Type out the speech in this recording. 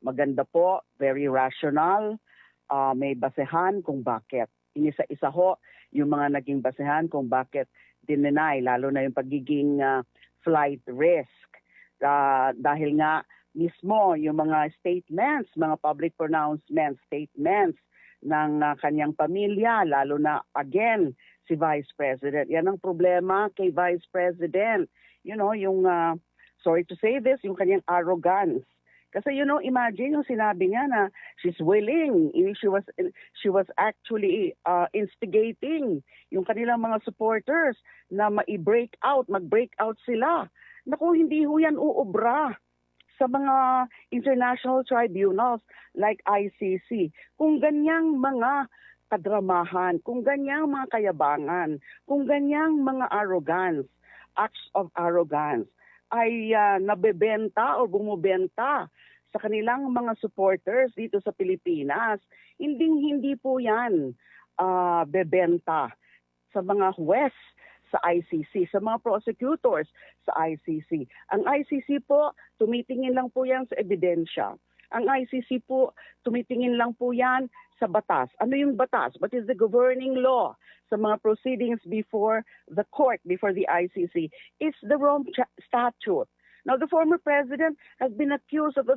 maganda po, very rational, ah, may basehan kung bakit. Inisa-isa ho yung mga naging basehan kung bakit dinenay, lalo na yung pagiging ah, flight risk. Ah, dahil nga mismo yung mga statements, mga public pronouncements, statements ng ah, kanyang pamilya, lalo na again si Vice President. Yan ang problema kay Vice President. You know, yung, ah, sorry to say this, yung kanyang arrogance. Kasi you know, imagine yung sinabi niya na she's willing, eh, she was she was actually uh, instigating yung kanilang mga supporters na ma-break out, mag-break out sila. Naku, hindi ho yan uubra sa mga international tribunals like ICC. Kung ganyang mga kadramahan, kung ganyang mga kayabangan, kung ganyang mga arrogance, acts of arrogance, ay ah, nabebenta o bumubenta sa kanilang mga supporters dito sa Pilipinas, hindi hindi po 'yan ah, bebenta sa mga huwes sa ICC, sa mga prosecutors sa ICC. Ang ICC po, tumitingin lang po yan sa ebidensya. Ang ICC po, tumitingin lang po yan sa batas. Ano yung batas? What is the governing law sa mga proceedings before the court, before the ICC? It's the Rome Statute. Now, the former president has been accused of